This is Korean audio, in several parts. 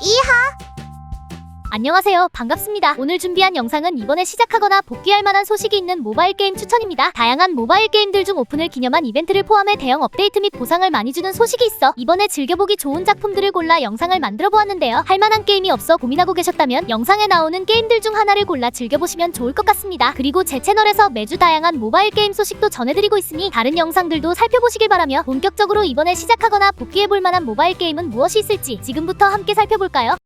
이하 안녕하세요. 반갑습니다. 오늘 준비한 영상은 이번에 시작하거나 복귀할 만한 소식이 있는 모바일 게임 추천입니다. 다양한 모바일 게임들 중 오픈을 기념한 이벤트를 포함해 대형 업데이트 및 보상을 많이 주는 소식이 있어 이번에 즐겨보기 좋은 작품들을 골라 영상을 만들어 보았는데요. 할 만한 게임이 없어 고민하고 계셨다면 영상에 나오는 게임들 중 하나를 골라 즐겨보시면 좋을 것 같습니다. 그리고 제 채널에서 매주 다양한 모바일 게임 소식도 전해드리고 있으니 다른 영상들도 살펴보시길 바라며 본격적으로 이번에 시작하거나 복귀해 볼 만한 모바일 게임은 무엇이 있을지 지금부터 함께 살펴볼까요?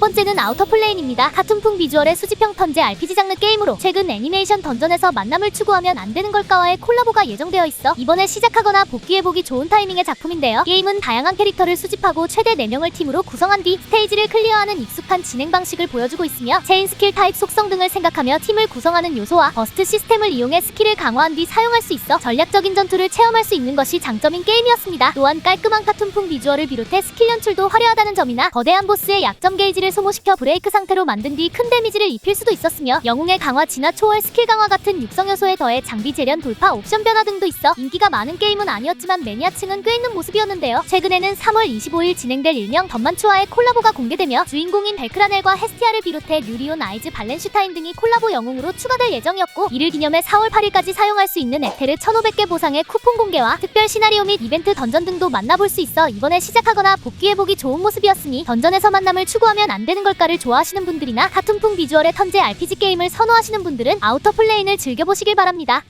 번째는 아우터 플레인입니다. 카툰풍 비주얼의 수집형 턴제 RPG 장르 게임으로 최근 애니메이션 던전에서 만남을 추구하면 안 되는 걸까와의 콜라보가 예정되어 있어 이번에 시작하거나 복귀해보기 좋은 타이밍의 작품인데요. 게임은 다양한 캐릭터를 수집하고 최대 4명을 팀으로 구성한 뒤 스테이지를 클리어하는 익숙한 진행 방식을 보여주고 있으며 체인 스킬 타입 속성 등을 생각하며 팀을 구성하는 요소와 버스트 시스템을 이용해 스킬을 강화한 뒤 사용할 수 있어 전략적인 전투를 체험할 수 있는 것이 장점인 게임이었습니다. 또한 깔끔한 카툰풍 비주얼을 비롯해 스킬 연출도 화려하다는 점이나 거대한 보스의 약점 게이지를 소모시켜 브레이크 상태로 만든 뒤 큰 데미지를 입힐 수도 있었으며 영웅의 강화, 진화, 초월, 스킬 강화 같은 육성 요소에 더해 장비 재련, 돌파, 옵션 변화 등도 있어 인기가 많은 게임은 아니었지만 매니아층은 꽤 있는 모습이었는데요. 최근에는 3월 25일 진행될 일명 덤만추와의 콜라보가 공개되며 주인공인 벨크라넬과 헤스티아를 비롯해 뉴리온, 아이즈, 발렌슈타인 등이 콜라보 영웅으로 추가될 예정이었고 이를 기념해 4월 8일까지 사용할 수 있는 에테르 1500개 보상의 쿠폰 공개와 특별 시나리오 및 이벤트 던전 등도 만나볼 수 있어 이번에 시작하거나 복귀해보기 좋은 모습이었으니 던전에서 만남을 추구하면 안 되는 걸까를 좋아하시는 분들이나 카툰풍 비주얼의 턴제 RPG 게임을 선호하시는 분들은 아우터 플레인을 즐겨보시길 바랍니다.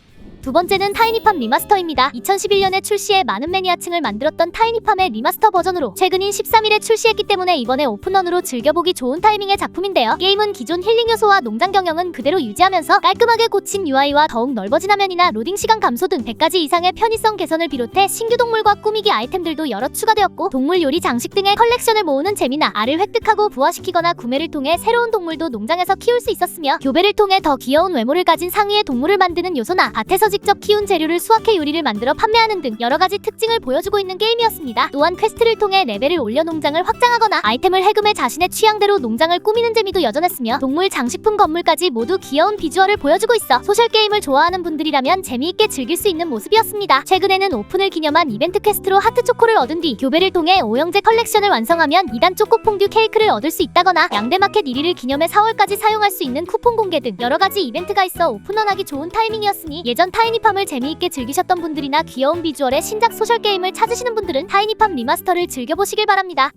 두 번째는 타이니팜 리마스터입니다. 2011년에 출시해 많은 매니아층을 만들었던 타이니팜의 리마스터 버전으로 최근인 13일에 출시했기 때문에 이번에 오픈런으로 즐겨보기 좋은 타이밍의 작품인데요. 게임은 기존 힐링 요소와 농장 경영은 그대로 유지하면서 깔끔하게 고친 UI와 더욱 넓어진 화면이나 로딩 시간 감소 등 100가지 이상의 편의성 개선을 비롯해 신규 동물과 꾸미기 아이템들도 여러 추가되었고 동물 요리 장식 등의 컬렉션을 모으는 재미나 알을 획득하고 부화시키거나 구매를 통해 새로운 동물도 농장에서 키울 수 있었으며 교배를 통해 더 귀여운 외모를 가진 상위의 동물을 만드는 요소나 밭에서 직접 키운 재료를 수확해 요리를 만들어 판매하는 등 여러 가지 특징을 보여주고 있는 게임이었습니다. 또한 퀘스트를 통해 레벨을 올려 농장을 확장하거나 아이템을 해금해 자신의 취향대로 농장을 꾸미는 재미도 여전했으며 동물 장식품 건물까지 모두 귀여운 비주얼을 보여주고 있어 소셜 게임을 좋아하는 분들이라면 재미있게 즐길 수 있는 모습이었습니다. 최근에는 오픈을 기념한 이벤트 퀘스트로 하트 초코를 얻은 뒤 교배를 통해 오영재 컬렉션을 완성하면 2단 초코 퐁듀 케이크를 얻을 수 있다거나 양대마켓 1위를 기념해 4월까지 사용할 수 있는 쿠폰 공개 등 여러 가지 이벤트가 있어 오픈런하기 좋은 타이밍이었으니 예전 타 이니팜을 재미있게 즐기셨던 분들이나 귀여운 비주얼의 신작 소셜 게임을 찾으시는 분들은 타이니팜 리마스터를 즐겨보시길 바랍니다.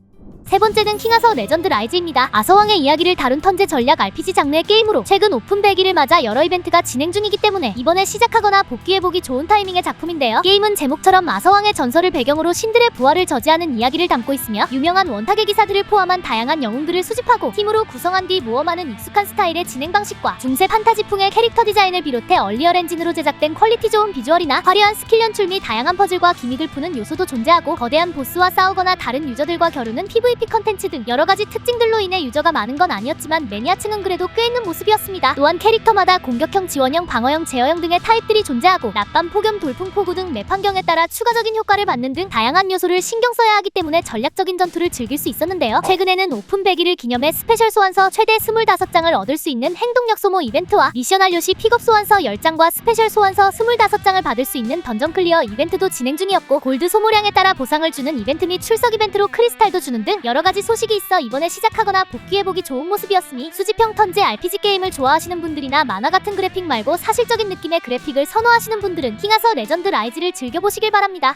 세 번째는 킹아서 레전드 라이즈입니다. 아서왕의 이야기를 다룬 턴제 전략 RPG 장르의 게임으로 최근 오픈 100일을 맞아 여러 이벤트가 진행 중이기 때문에 이번에 시작하거나 복귀해보기 좋은 타이밍의 작품인데요. 게임은 제목처럼 아서왕의 전설을 배경으로 신들의 부활을 저지하는 이야기를 담고 있으며 유명한 원탁의 기사들을 포함한 다양한 영웅들을 수집하고 팀으로 구성한 뒤 모험하는 익숙한 스타일의 진행 방식과 중세 판타지풍의 캐릭터 디자인을 비롯해 얼리얼 엔진으로 제작된 퀄리티 좋은 비주얼이나 화려한 스킬 연출 및 다양한 퍼즐과 기믹을 푸는 요소도 존재하고 거대한 보스와 싸우거나 다른 유저들과 겨루는 PVP 컨텐츠 등 여러 가지 특징들로 인해 유저가 많은 건 아니었지만 매니아층은 그래도 꽤 있는 모습이었습니다. 또한 캐릭터마다 공격형, 지원형, 방어형, 제어형 등의 타입들이 존재하고 낮밤, 폭염, 돌풍, 폭우 등 맵 환경에 따라 추가적인 효과를 받는 등 다양한 요소를 신경 써야 하기 때문에 전략적인 전투를 즐길 수 있었는데요. 최근에는 오픈 100일을 기념해 스페셜 소환서 최대 25장을 얻을 수 있는 행동력 소모 이벤트와 미션 완료 시 픽업 소환서 10장과 스페셜 소환서 25장을 받을 수 있는 던전 클리어 이벤트도 진행 중이었고 골드 소모량에 따라 보상을 주는 이벤트 및 출석 이벤트로 크리스탈도 주는 등 여러 가지 소식이 있어 이번에 시작하거나 복귀해보기 좋은 모습이었으니 수집형 턴제 RPG 게임을 좋아하시는 분들이나 만화 같은 그래픽 말고 사실적인 느낌의 그래픽을 선호하시는 분들은 킹아서 레전드 라이즈를 즐겨보시길 바랍니다.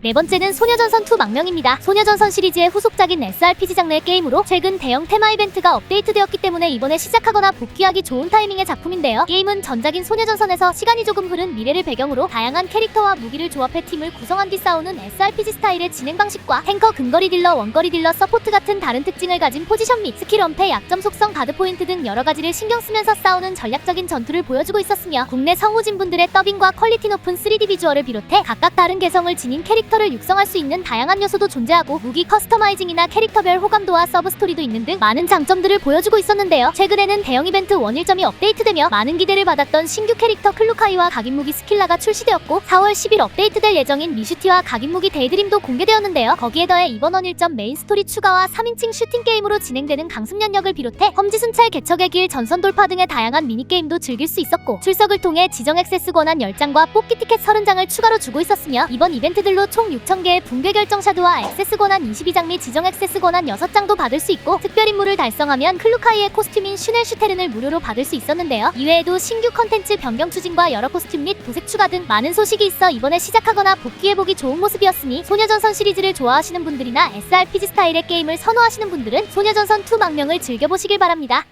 네 번째는 소녀전선 2 망명입니다. 소녀전선 시리즈의 후속작인 SRPG 장르의 게임으로 최근 대형 테마 이벤트가 업데이트되었기 때문에 이번에 시작하거나 복귀하기 좋은 타이밍의 작품인데요. 게임은 전작인 소녀전선에서 시간이 조금 흐른 미래를 배경으로 다양한 캐릭터와 무기를 조합해 팀을 구성한 뒤 싸우는 SRPG 스타일의 진행 방식과 탱커, 근거리 딜러, 원거리 딜러, 서포트 같은 다른 특징을 가진 포지션 및 스킬 원패, 약점 속성, 가드 포인트 등 여러 가지를 신경 쓰면서 싸우는 전략적인 전투를 보여주고 있었으며 국내 성우진 분들의 더빙과 퀄리티 높은 3D 비주얼을 비롯해 각각 다른 개성을 지닌 캐릭터 캐릭터를 육성할 수 있는 다양한 요소도 존재하고 무기 커스터마이징이나 캐릭터별 호감도와 서브 스토리도 있는 등 많은 장점들을 보여주고 있었는데요. 최근에는 대형 이벤트 원일점이 업데이트되며 많은 기대를 받았던 신규 캐릭터 클루카이와 각인 무기 스킬라가 출시되었고 4월 10일 업데이트될 예정인 미슈티와 각인 무기 데이드림도 공개되었는데요. 거기에 더해 이번 원일점 메인 스토리 추가와 3인칭 슈팅 게임으로 진행되는 강습연역을 비롯해 험지순찰 개척의 길 전선 돌파 등의 다양한 미니게임도 즐길 수 있었고 출석을 통해 지정 액세스 권한 10장과 뽑기 티켓 30장을 추가로 주고 있었으며 이번 이벤트들로 총 6,000개의 붕괴 결정 샤드와 액세스 권한 22장 및 지정 액세스 권한 6장도 받을 수 있고 특별 임무를 달성하면 클루카이의 코스튬인 슈넬 슈테른을 무료로 받을 수 있었는데요. 이외에도 신규 컨텐츠 변경 추진과 여러 코스튬 및 도색 추가 등 많은 소식이 있어 이번에 시작하거나 복귀해보기 좋은 모습이었으니 소녀전선 시리즈를 좋아하시는 분들이나 SRPG 스타일의 게임을 선호하시는 분들은 소녀전선 2 망명을 즐겨보시길 바랍니다.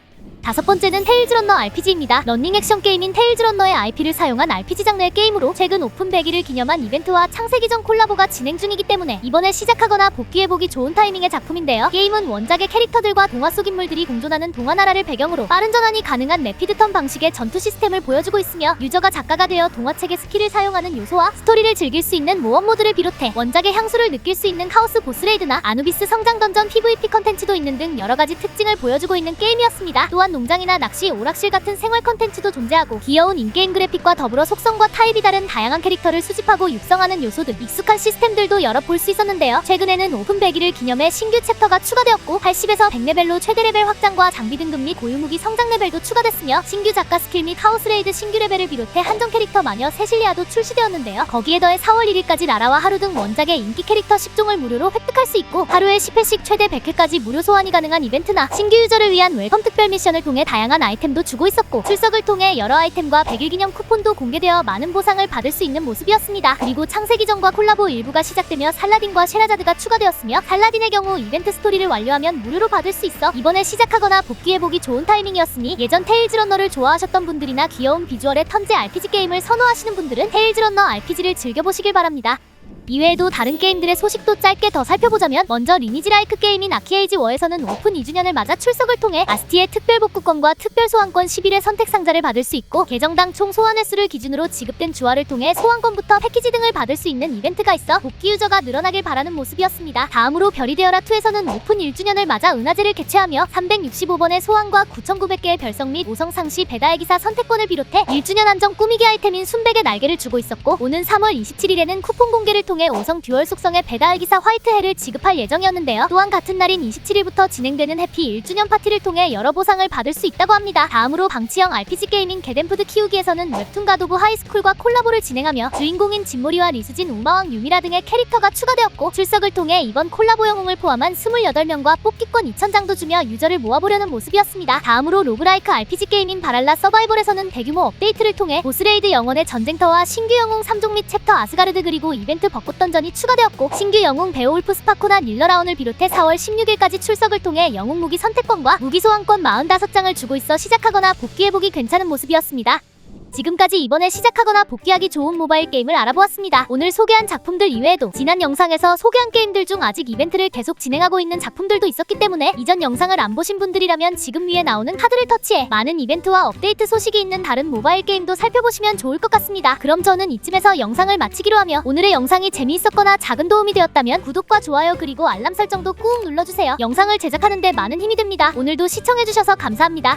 다섯 번째는 테일즈 런너 RPG입니다. 런닝 액션 게임인 테일즈 런너의 IP를 사용한 RPG 장르의 게임으로 최근 오픈 100일을 기념한 이벤트와 창세기 전 콜라보가 진행 중이기 때문에 이번에 시작하거나 복귀해보기 좋은 타이밍의 작품인데요. 게임은 원작의 캐릭터들과 동화 속 인물들이 공존하는 동화 나라를 배경으로 빠른 전환이 가능한 레피드 턴 방식의 전투 시스템을 보여주고 있으며 유저가 작가가 되어 동화책의 스킬을 사용하는 요소와 스토리를 즐길 수 있는 모험 모드를 비롯해 원작의 향수를 느낄 수 있는 카오스 보스레이드나 아누비스 성장 던전 PVP 컨텐츠도 있는 등 여러 가지 특징을 보여주고 있는 게임이었습니다. 또한 농장이나 낚시, 오락실 같은 생활 컨텐츠도 존재하고 귀여운 인게임 그래픽과 더불어 속성과 타입이 다른 다양한 캐릭터를 수집하고 육성하는 요소 등 익숙한 시스템들도 여러 볼 수 있었는데요. 최근에는 오픈 100일을 기념해 신규 챕터가 추가되었고 80에서 100레벨로 최대 레벨 확장과 장비 등급 및 고유무기 성장 레벨도 추가됐으며 신규 작가 스킬 및 하우스레이드 신규 레벨을 비롯해 한정 캐릭터 마녀 세실리아도 출시되었는데요. 거기에 더해 4월 1일까지 나라와 하루 등 원작의 인기 캐릭터 10종을 무료로 획득할 수 있고 하루에 10회씩 최대 100회까지 무료 소환이 가능한 이벤트나 신규 유저를 위한 웰컴 특별 미션을 통해 다양한 아이템도 주고 있었고 출석을 통해 여러 아이템과 100일 기념 쿠폰도 공개되어 많은 보상을 받을 수 있는 모습이었습니다. 그리고 창세기전과 콜라보 일부가 시작되며 살라딘과 쉐라자드가 추가되었으며 살라딘의 경우 이벤트 스토리를 완료하면 무료로 받을 수 있어 이번에 시작하거나 복귀해보기 좋은 타이밍이었으니 예전 테일즈 런너를 좋아하셨던 분들이나 귀여운 비주얼의 턴제 RPG 게임을 선호하시는 분들은 테일즈 런너 RPG를 즐겨보시길 바랍니다. 이외에도 다른 게임들의 소식도 짧게 더 살펴보자면 먼저 리니지 라이크 게임인 아키에이지 워에서는 오픈 2주년을 맞아 출석을 통해 아스티의 특별 복구권과 특별 소환권 11회 선택 상자를 받을 수 있고 계정당 총 소환 횟수를 기준으로 지급된 주화를 통해 소환권부터 패키지 등을 받을 수 있는 이벤트가 있어 복귀 유저가 늘어나길 바라는 모습이었습니다. 다음으로 별이 되어라 2에서는 오픈 1주년을 맞아 은하제를 개최하며 365번의 소환과 9,900개의 별성 및 5성 상시 배다의 기사 선택권을 비롯해 1주년 한정 꾸미기 아이템인 순백의 날개를 주고 있었고 오는 3월 27일에는 쿠폰 공개를 통해 5성 듀얼 속성의 배달 기사 화이트해를 지급할 예정이었는데요. 또한 같은 날인 27일부터 진행되는 해피 1주년 파티를 통해 여러 보상을 받을 수 있다고 합니다. 다음으로 방치형 RPG 게임인 게덴푸드 키우기에서는 웹툰 가도부 하이스쿨과 콜라보를 진행하며 주인공인 진모리와 리수진, 우마왕, 유미라 등의 캐릭터가 추가되었고 출석을 통해 이번 콜라보 영웅을 포함한 28명과 뽑기권 2,000장도 주며 유저를 모아보려는 모습이었습니다. 다음으로 로그라이크 RPG 게임인 바랄라 서바이벌에서는 대규모 업데이트를 통해 보스레이드 영혼의 전쟁터와 신규 영웅 3종 및 챕터 아스가르드 그리고 이벤트 벚꽃 던전이 추가되었고 신규 영웅 베오울프 스파코나 닐러라운을 비롯해 4월 16일까지 출석을 통해 영웅 무기 선택권과 무기 소환권 45장을 주고 있어 시작하거나 복귀해보기 괜찮은 모습이었습니다. 지금까지 이번에 시작하거나 복귀하기 좋은 모바일 게임을 알아보았습니다. 오늘 소개한 작품들 이외에도 지난 영상에서 소개한 게임들 중 아직 이벤트를 계속 진행하고 있는 작품들도 있었기 때문에 이전 영상을 안 보신 분들이라면 지금 위에 나오는 카드를 터치해 많은 이벤트와 업데이트 소식이 있는 다른 모바일 게임도 살펴보시면 좋을 것 같습니다. 그럼 저는 이쯤에서 영상을 마치기로 하며 오늘의 영상이 재미있었거나 작은 도움이 되었다면 구독과 좋아요 그리고 알람 설정도 꾹 눌러주세요. 영상을 제작하는데 많은 힘이 됩니다. 오늘도 시청해주셔서 감사합니다.